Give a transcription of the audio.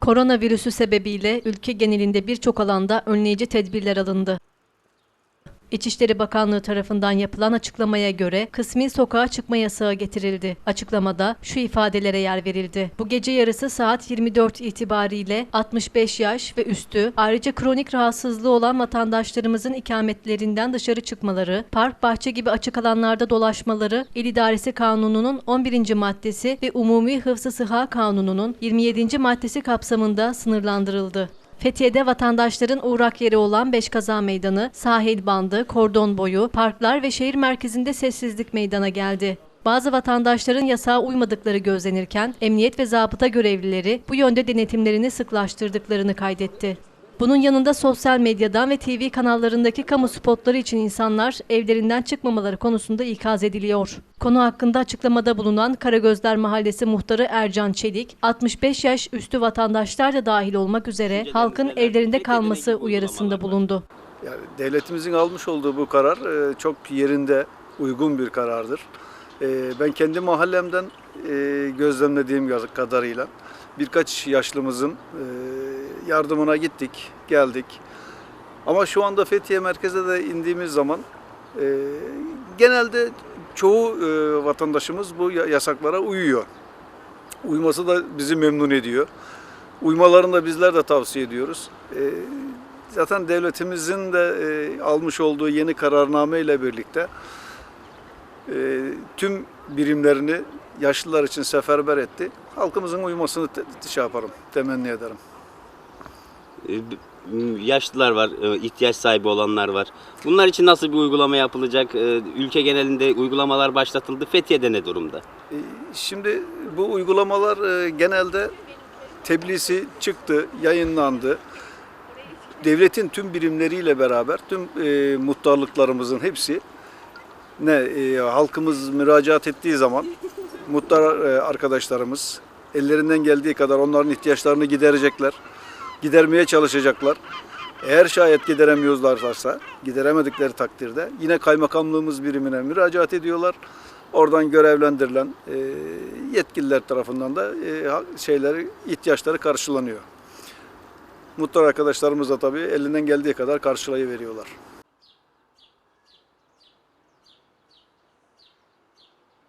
Koronavirüsü sebebiyle ülke genelinde birçok alanda önleyici tedbirler alındı. İçişleri Bakanlığı tarafından yapılan açıklamaya göre kısmi sokağa çıkma yasağı getirildi. Açıklamada şu ifadelere yer verildi. Bu gece yarısı saat 24 itibariyle 65 yaş ve üstü ayrıca kronik rahatsızlığı olan vatandaşlarımızın ikametlerinden dışarı çıkmaları, park, bahçe gibi açık alanlarda dolaşmaları İl İdaresi Kanunu'nun 11. maddesi ve Umumi Hıfzı Sıha Kanunu'nun 27. maddesi kapsamında sınırlandırıldı. Fethiye'de vatandaşların uğrak yeri olan Beşkaza Meydanı, sahil bandı, kordon boyu, parklar ve şehir merkezinde sessizlik meydana geldi. Bazı vatandaşların yasağa uymadıkları gözlenirken emniyet ve zabıta görevlileri bu yönde denetimlerini sıklaştırdıklarını kaydetti. Bunun yanında sosyal medyadan ve TV kanallarındaki kamu spotları için insanlar evlerinden çıkmamaları konusunda ikaz ediliyor. Konu hakkında açıklamada bulunan Karagözler Mahallesi muhtarı Ercan Çelik, 65 yaş üstü vatandaşlar da dahil olmak üzere halkın evlerinde kalması uyarısında bulundu. Yani devletimizin almış olduğu bu karar e, çok yerinde, uygun bir karardır. E, Ben kendi mahallemden e, gözlemlediğim kadarıyla birkaç yaşlımızın yardımına gittik, geldik. Ama şu anda Fethiye merkeze de indiğimiz zaman e, genelde çoğu e, vatandaşımız bu ya- yasaklara uyuyor. Uyması da bizi memnun ediyor. Uymalarını da bizler de tavsiye ediyoruz. E, Zaten devletimizin de e, almış olduğu yeni kararname ile birlikte e, tüm birimlerini yaşlılar için seferber etti. Halkımızın uymasını te- şey yaparım, temenni ederim. E, yaşlılar var, e, ihtiyaç sahibi olanlar var. Bunlar için nasıl bir uygulama yapılacak? E, Ülke genelinde uygulamalar başlatıldı. Fethiye'de ne durumda? Şimdi bu uygulamalar genelde tebliğsi çıktı, yayınlandı. Devletin tüm birimleriyle beraber tüm e, muhtarlıklarımızın hepsi ne e, halkımız müracaat ettiği zaman muhtar e, arkadaşlarımız ellerinden geldiği kadar onların ihtiyaçlarını giderecekler. Gidermeye çalışacaklar. Eğer şayet gideremiyorlarsa, gideremedikleri takdirde yine kaymakamlığımız birimine müracaat ediyorlar. Oradan görevlendirilen e, yetkililer tarafından da e, şeyleri ihtiyaçları karşılanıyor. Muhtar arkadaşlarımız da tabii elinden geldiği kadar karşılayıveriyorlar.